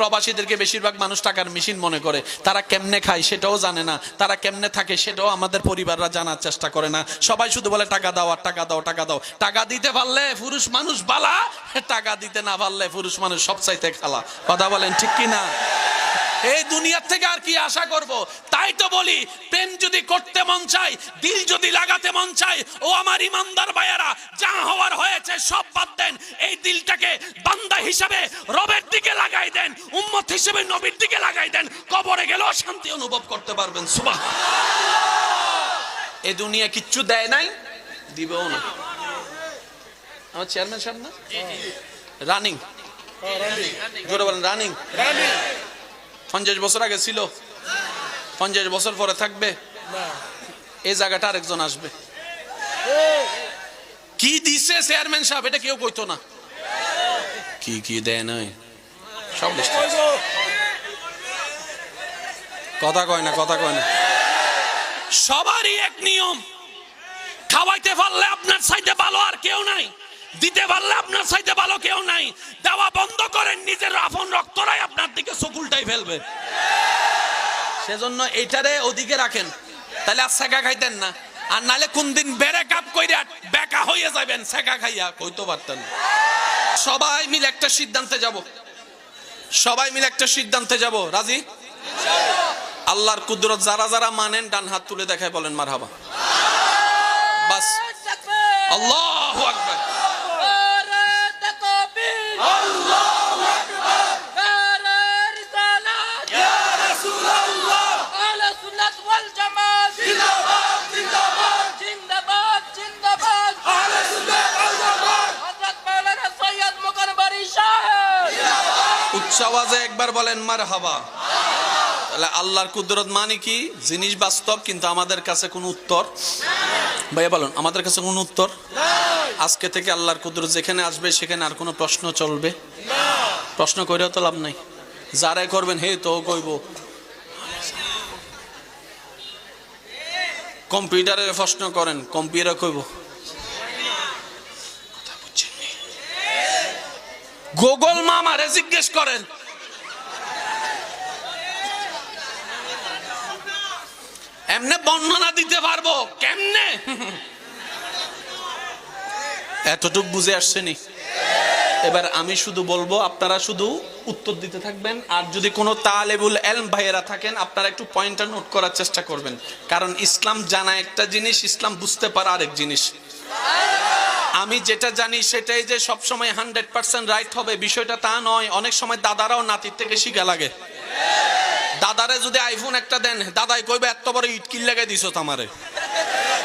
প্রবাসীদেরকে বেশিরভাগ মানুষ টাকার মেশিন মনে করে। তারা কেমনে খায় সেটাও জানে না। তারা কেমনে থাকে সেটাও আমাদের পরিবাররা জানার চেষ্টা করে না। সবাই শুধু বলে, টাকা দাও আর টাকা দাও টাকা দাও। টাকা দিতে পারলে পুরুষ মানুষ বালা, টাকা দিতে না পারলে পুরুষ মানুষ সব চাইতে খালা। কথা বলেন ঠিক কি না এই দুনিয়ার থেকে আর কি আশা করব? তাই তো বলি প্রেম যদি করতে মন চাই দিল যদি লাগাতে মন চাই ও আমার ইমানদার ভাইয়ারা যা হওয়ার হয়েছে সব বাদ দেন। এই দিলটাকে বান্দা হিসাবে রবের দিকে লাগাই দেন উম্মত হিসেবে নবীর দিকে লাগাই দেন কবরে গেলেও শান্তি অনুভব করতে পারবেন। সুবাহ এ দুনিয়া কিচ্ছু দেয় নাই দিবেও না। আমার চেয়ারম্যান সাহেব না? রানিং। জোরে বলেন রানিং। পঞ্চাশ বছর আগে ছিল। পঞ্চাশ বছর পরে থাকবে। এই জায়গাটা আরেকজন আসবে। কি দিছে চেয়ারম্যান সাহেব, এটা কেউ কইতো না। কি কি দেয় নাই? সব কথা কয় না, কথা কয় না। সবারই এক নিয়ম। খাওয়াইতে পারলে আপনার সাইতে ভালো আর কেউ নাই। দিতে পারলে আপনার সাইতে ভালো কেউ নাই। দেওয়া বন্ধ করেন নিজের আপন দিকে ফেলবে সেজন্য এইটারে ওদিকে রাখেন। তাহলে আর সেকা খাইতেন না। আর নালে কোন দিন বেড়ে কাপ কইরা বেকা হয়ে যাবেন সেকা খাইয়া কইতে পারতেন সবাই মিলে একটা সিদ্ধান্তে যাব। সবাই মিলে একটা সিদ্ধান্তে যাব। রাজি? আল্লাহর কুদরত যারা যারা মানেন, ডান হাত তুলে দেখায় বলেন, মারহাবা। বাস। আল্লাহু আকবার। আওয়াজে একবার বলেন, মারহাবা। তাহলে আল্লাহর কুদরত মানে কি? জিনিস বাস্তব, কিন্তু আমাদের কাছে কোনো উত্তর? ভাইয়া বলুন, আমাদের কাছে কোনো উত্তর? আজকে থেকে আল্লাহর কুদরত যেখানে আসবে, সেখানে আর কোনো প্রশ্ন চলবে? প্রশ্ন করেও তো লাভ নাই। যারাই করবেন, হে, তো কইব। কম্পিউটারে প্রশ্ন করেন, কম্পিউটার কইব কথা বুঝছেননি? গুগল মামারে জিজ্ঞেস করেন। এমনে বর্ণনা দিতে পারব? কেমনে? এতটুক বুঝে আসছেনি। এবার আমি শুধু বলব, আপনারা শুধু উত্তর দিতে থাকবেন, আর যদি কোনো তালেবুল এলম ভাইয়েরা থাকেন, আপনারা একটু পয়েন্টটা নোট করার চেষ্টা করবেন। কারণ ইসলাম জানা একটা জিনিস, ইসলাম বুঝতে পারা আরেক জিনিস। আমি যেটা জানি সেটাই যে সব সময় হান্ড্রেড পার্সেন্ট রাইট হবে। বিষয়টা তা নয়, অনেক সময় দাদারাও নাতির থেকে শিখা লাগে। দাদারে যদি আইফোন একটা দেন, দাদাই কইবে, এত বড় ইটকিল লাগাই দিছো আমারে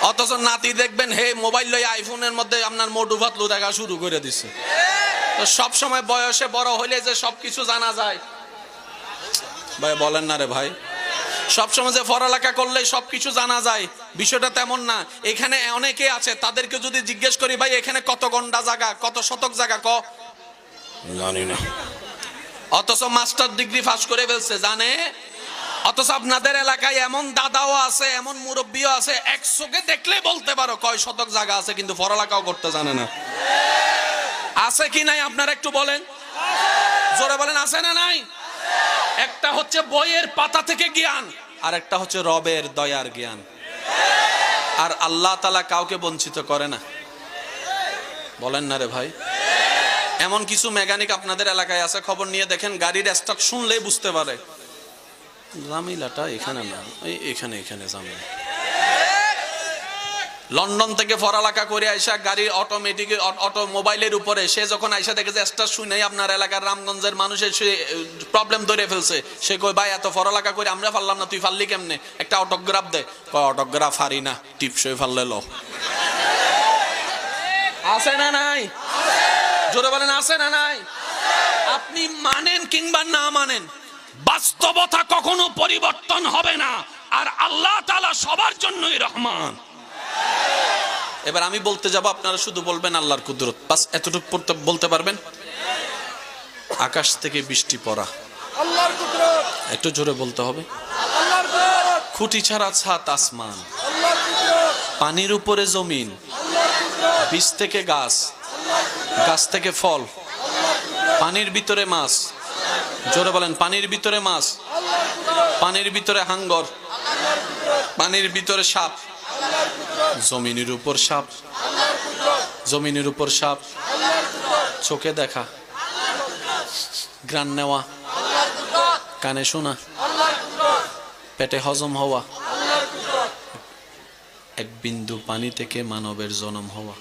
অথচ নাতি দেখবেন, হে, মোবাইল লই আইফোনের মধ্যে আপনার মোটু ভাতলু দেখা শুরু করে দিছে। তো সব সময় বয়সে বড় হইলে যে সব কিছু জানা যায়। ভাই, বলেন না রে ভাই। সব সময় যে পড়ালেখা করলে সব কিছু জানা যায় বিষয়টা তেমন না। এখানে অনেকে আছে তাদেরকে যদি জিজ্ঞেস করি ভাই এখানে কত গন্ডা জায়গা কত শতক জায়গা ক? জানি না। অথচ মাস্টার ডিগ্রি পাস করে ফেলছে জানে? অথচ আপনাদের এলাকায় এমন দাদাও আছে এমন মুরব্বীও আছে একশোকে দেখলে বলতে পারো কয় শতক জায়গা আছে কিন্তু পড়ালেখাও করতে জানে না। আছে কি নাই আপনারা একটু বলেন? জোরে বলেন আছে না নাই? একটা হচ্ছে বইয়ের পাতা থেকে জ্ঞান, আর একটা হচ্ছে রবের দয়ার জ্ঞান। আর আল্লাহ তালা কাউকে বঞ্চিত করে না। বলেন না রে ভাই। এমন কিছু মেকানিক আপনাদের এলাকায় আছে, খবর নিয়ে দেখেন, গাড়ির স্টক শুনলেই বুঝতে পারে। জামিলাটা এখানে না এখানে এখানে জামিলা। লন্ডন থেকে পড়ালেখা করে আইসা গাড়ির অটোমেটিক অটো মোবাইলের উপরে, সে যখন আইসা দেখে যে স্টার শুনে আপনার এলাকার রামগঞ্জের মানুষের সে প্রবলেম ধরে ফেলছে। সে কই ভাই, এত পড়ালেখা করে আমরা পারলাম না, তুই পারলি কেমনে? একটা অটোগ্রাফ দে। কয় অটোগ্রাফ হারি না টিপসই ফাললে ল। আছে না নাই? জোরে বলেন, আছে না নাই? আপনি মানেন কিংবা না মানেন, বাস্তবতা কখনো পরিবর্তন হবে না। আর আল্লাহ তাআলা সবার জন্যই রহমান। এবার আমি বলতে যাব আপনারা শুধু বলবেন আল্লাহর কুদরত বাস এতটুকু পড়তে বলতে পারবেন আকাশ থেকে বৃষ্টি পড়া আল্লাহর কুদরত একটু জোরে বলতে হবে আল্লাহর কুদরত খুঁটি ছাড়া ছাত আসমান আল্লাহর কুদরত পানির উপরে জমিন বীজ থেকে গাছ গাছ থেকে ফল পানির ভিতরে মাছ জোরে বলেন পানির ভিতরে মাছ পানির ভিতরে হাঙ্গর পানির ভিতরে সাপ জমিনের উপর সাপ। জমিনের উপর সাপ। চোখে দেখা। গ্রান নেওয়া। কানে শোনা। পেটে হজম হওয়া। এক বিন্দু পানি থেকে মানবের জন্ম হওয়া।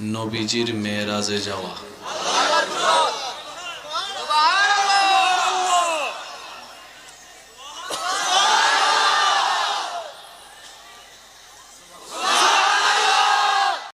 নবীজির মেয়েরাজে যাওয়া।